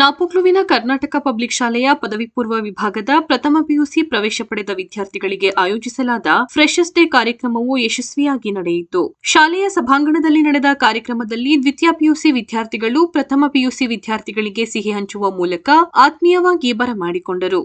ನಾಪೋಕ್ಲುವಿನ Karnataka public ಶಾಲೆಯ ಪದವಿ ಪೂರ್ವ ವಿಭಾಗದ ಪ್ರಥಮ ಪಿಯುಸಿ ಪ್ರವೇಶ ಪಡೆದ ವಿದ್ಯಾರ್ಥಿಗಳಿಗೆ ಆಯೋಜಿಸಲಾದ ಫ್ರೆಶರ್ಸ್ ಡೇ ಕಾರ್ಯಕ್ರಮವು ಯಶಸ್ವಿಯಾಗಿ ನಡೆಯಿತು. ಶಾಲೆಯ ಸಭಾಂಗಣದಲ್ಲಿ ನಡೆದ ಕಾರ್ಯಕ್ರಮದಲ್ಲಿ ದ್ವಿತೀಯ ಪಿಯುಸಿ ವಿದ್ಯಾರ್ಥಿಗಳು ಪ್ರಥಮ ಪಿಯುಸಿ ವಿದ್ಯಾರ್ಥಿಗಳಿಗೆ ಸಿಹಿ ಹಂಚುವ ಮೂಲಕ ಆತ್ಮೀಯವಾಗಿ ಬರಮಾಡಿಕೊಂಡರು.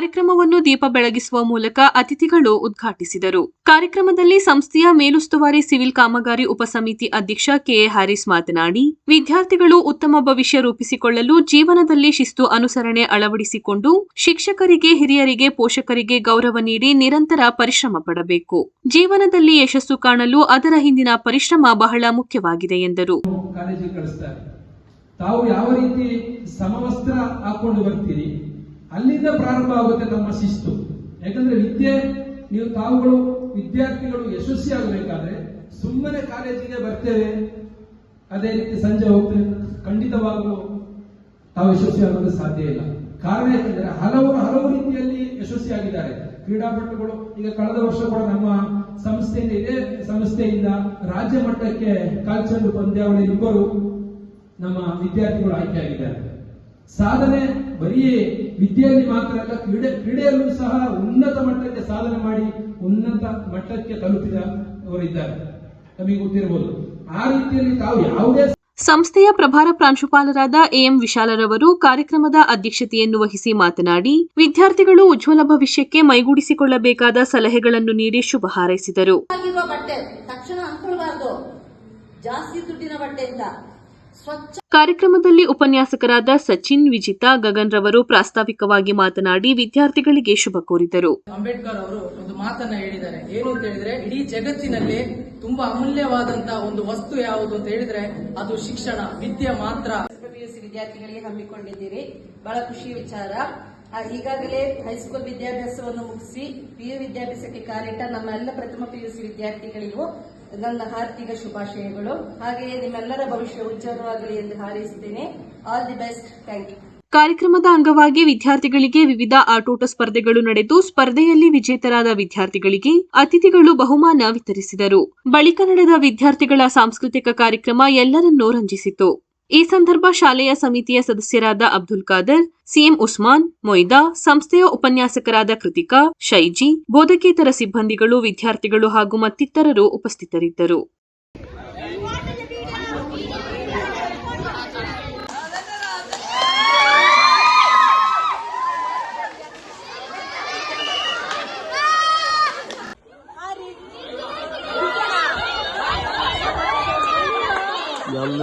ಕಾರ್ಯಕ್ರಮವನ್ನು ದೀಪ ಬೆಳಗಿಸುವ ಮೂಲಕ ಅತಿಥಿಗಳು ಉದ್ಘಾಟಿಸಿದರು. ಕಾರ್ಯಕ್ರಮದಲ್ಲಿ ಸಂಸ್ಥೆಯ ಮೇಲುಸ್ತುವಾರಿ ಸಿವಿಲ್ ಕಾಮಗಾರಿ ಉಪಸಮಿತಿ ಅಧ್ಯಕ್ಷ ಕೆಎ ಹ್ಯಾರಿಸ್ ಮಾತನಾಡಿ, ವಿದ್ಯಾರ್ಥಿಗಳು ಉತ್ತಮ ಭವಿಷ್ಯ ರೂಪಿಸಿಕೊಳ್ಳಲು ಜೀವನದಲ್ಲಿ ಶಿಸ್ತು ಅನುಸರಣೆ ಅಳವಡಿಸಿಕೊಂಡು ಶಿಕ್ಷಕರಿಗೆ, ಹಿರಿಯರಿಗೆ, ಪೋಷಕರಿಗೆ ಗೌರವ ನೀಡಿ ನಿರಂತರ ಪರಿಶ್ರಮ ಪಡಬೇಕು. ಜೀವನದಲ್ಲಿ ಯಶಸ್ಸು ಕಾಣಲು ಅದರ ಹಿಂದಿನ ಪರಿಶ್ರಮ ಬಹಳ ಮುಖ್ಯವಾಗಿದೆ ಎಂದರು. ತಾವು ಯಾವ ರೀತಿ ಸಮವಸ್ತ್ರ ಹಾಕೊಂಡು ಬರ್ತೀರಿ ಅಲ್ಲಿಂದ ಪ್ರಾರಂಭ ಆಗುತ್ತೆ ನಮ್ಮ ಶಿಸ್ತು. ಯಾಕಂದ್ರೆ ವಿದ್ಯೆ ನೀವು ತಾವುಗಳು ವಿದ್ಯಾರ್ಥಿಗಳು ಯಶಸ್ವಿ ಆಗಬೇಕಾದ್ರೆ ಸುಮ್ಮನೆ ಕಾಲೇಜಿಗೆ ಬರ್ತೇವೆ. ಅದೇ ರೀತಿ ಸಂಜೆ ಹೋಗ್ತೇವೆ ಖಂಡಿತವಾಗಲೂ ತಾವು ಯಶಸ್ವಿ ಆಗೋದು ಸಾಧ್ಯ ಇಲ್ಲ. ಕಾರಣ ಯಾಕೆಂದ್ರೆ ಹಲವರು ಹಲವು ರೀತಿಯಲ್ಲಿ ಯಶಸ್ವಿಯಾಗಿದ್ದಾರೆ ಕ್ರೀಡಾಪಟುಗಳು, ಈಗ ಕಳೆದ ವರ್ಷ ಕೂಡ ನಮ್ಮ ಸಂಸ್ಥೆಯಿಂದ ಇದೇ ಸಂಸ್ಥೆಯಿಂದ ರಾಜ್ಯ ಮಟ್ಟಕ್ಕೆ ಕಾಲ್ಚೆಂಡು ಪಂದ್ಯಾವಳಿ ಇಬ್ಬರು ನಮ್ಮ ವಿದ್ಯಾರ್ಥಿಗಳು ಆಯ್ಕೆಯಾಗಿದ್ದಾರೆ ಸಾಧನೆ ಬರೀ ವಿದ್ಯೆಯಲ್ಲಿ ಮಾತ್ರ ಅಲ್ಲ ಕ್ರೀಡೆ ಕ್ರೀಡೆಯಲ್ಲೂ ಸಹ ಉನ್ನತ ಮಟ್ಟಕ್ಕೆ ಸಾಧನೆ ಮಾಡಿ ಉನ್ನತ ಮಟ್ಟಕ್ಕೆ ತಲುಪಿದ ಅವರಿದ್ದಾರೆ ನಮಗೆ ಗೊತ್ತಿರಬಹುದು ಆ ರೀತಿಯಲ್ಲಿ ತಾವು ಯಾವುದೇ ಸಂಸ್ಥೆಯ ಪ್ರಭಾರ ಪ್ರಾಂಶುಪಾಲರಾದ ಎಎಂ ವಿಶಾಲರವರು ಕಾರ್ಯಕ್ರಮದ ಅಧ್ಯಕ್ಷತೆಯನ್ನು ವಹಿಸಿ ಮಾತನಾಡಿ ವಿದ್ಯಾರ್ಥಿಗಳು ಉಜ್ವಲ ಭವಿಷ್ಯಕ್ಕೆ ಮೈಗೂಡಿಸಿಕೊಳ್ಳಬೇಕಾದ ಸಲಹೆಗಳನ್ನು ನೀಡಿ ಶುಭ ಹಾರೈಸಿದರು. ಬಟ್ಟೆ ತಕ್ಷಣ ಅನ್ಕೊಳ್ಬಾರ್ದು ಜಾಸ್ತಿ ದುಡ್ಡಿನ ಬಟ್ಟೆಯಿಂದ ಅಂತ. ಸ್ವಚ್ಛ ಕಾರ್ಯಕ್ರಮದಲ್ಲಿ ಉಪನ್ಯಾಸಕರಾದ ಸಚಿನ್ ವಿಜಿತಾ ಗಗನ್ ರವರು ಪ್ರಾಸ್ತಾವಿಕವಾಗಿ ಮಾತನಾಡಿ ವಿದ್ಯಾರ್ಥಿಗಳಿಗೆ ಶುಭ ಕೋರಿದರು. ಅಂಬೇಡ್ಕರ್ ಅವರು ಒಂದು ಮಾತನ್ನ ಹೇಳಿದ್ದಾರೆ. ಏನು ಅಂತ ಹೇಳಿದ್ರೆ ಇಡೀ ಜಗತ್ತಿನಲ್ಲಿ ತುಂಬಾ ಅಮೂಲ್ಯವಾದಂತಹ ಒಂದು ವಸ್ತು ಯಾವುದು ಅಂತ ಹೇಳಿದ್ರೆ ಅದು ಶಿಕ್ಷಣ. ವಿದ್ಯೆ ಮಾತ್ರ. ಪಿಯುಸಿ ವಿದ್ಯಾರ್ಥಿಗಳಿಗೆ ಹಮ್ಮಿಕೊಂಡಿದ್ದೀರಿ. ಬಹಳ ಖುಷಿ ವಿಚಾರ. ಆ, ಈಗಾಗಲೇ ಹೈಸ್ಕೂಲ್ ವಿದ್ಯಾಭ್ಯಾಸವನ್ನು ಮುಗಿಸಿ ಪಿಯು ವಿದ್ಯಾಭ್ಯಾಸಕ್ಕೆ ಕಾಲಿಟ್ಟ ನಮ್ಮ ಎಲ್ಲ ಪ್ರಥಮ ಪಿಯುಸಿ ವಿದ್ಯಾರ್ಥಿಗಳಿಗೂ ನನ್ನ ಹಾರ್ದಿಕ ಶುಭಾಶಯಗಳು. ಹಾಗೆಯೇ ನಿಮ್ಮೆಲ್ಲರ ಭವಿಷ್ಯ ಉಜ್ವಲವಾಗಲಿ ಎಂದು ಹಾರೈಸುತ್ತೇನೆ. All the best thank you ಕಾರ್ಯಕ್ರಮದ ಅಂಗವಾಗಿ ವಿದ್ಯಾರ್ಥಿಗಳಿಗೆ ವಿವಿಧ ಆಟೋಟ ಸ್ಪರ್ಧೆಗಳು ನಡೆದು ಸ್ಪರ್ಧೆಯಲ್ಲಿ ವಿಜೇತರಾದ ವಿದ್ಯಾರ್ಥಿಗಳಿಗೆ ಅತಿಥಿಗಳು ಬಹುಮಾನ ವಿತರಿಸಿದರು. ಬಳಿಕ ನಡೆದ ವಿದ್ಯಾರ್ಥಿಗಳ ಸಾಂಸ್ಕೃತಿಕ ಕಾರ್ಯಕ್ರಮ ಎಲ್ಲರನ್ನೂ ರಂಜಿಸಿತು. ಈ ಸಂದರ್ಭ ಶಾಲೆಯ ಸಮಿತಿಯ ಸದಸ್ಯರಾದ ಅಬ್ದುಲ್ ಖಾದರ್ ಸಿಎಂ ಉಸ್ಮಾನ್, ಮೊಯ್ದಾ, ಸಂಸ್ಥೆಯ ಉಪನ್ಯಾಸಕರಾದ ಕೃತಿಕಾ, ಶೈಜಿ, ಬೋಧಕೇತರ ಸಿಬ್ಬಂದಿಗಳು, ವಿದ್ಯಾರ್ಥಿಗಳು ಹಾಗೂ ಮತ್ತಿತರರು ಉಪಸ್ಥಿತರಿದ್ದರು. ನಮ್ಮ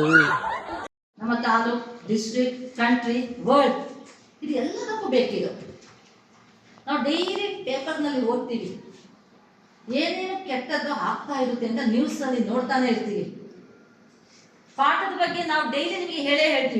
ತಾಲೂಕ್ ಡಿಸ್ಟ್ರಿಕ್ಟ್ ಕಂಟ್ರಿ ವರ್ಲ್ಡ್ ಇದು ಎಲ್ಲದಕ್ಕೂ ಬೇಕಿದು. ನಾವು ಡೈಲಿ ಪೇಪರ್ನಲ್ಲಿ ಓದ್ತೀವಿ. ಏನೇನು ಕೆಟ್ಟದ್ದು ಆಗ್ತಾ ಇರುತ್ತೆ ಅಂತ ನ್ಯೂಸಲ್ಲಿ ನೋಡ್ತಾನೆ ಇರ್ತೀವಿ. ಪಾಠದ ಬಗ್ಗೆ ನಾವು ಡೈಲಿ ನಿಮಗೆ ಹೇಳೇ ಹೇಳ್ತೀವಿ.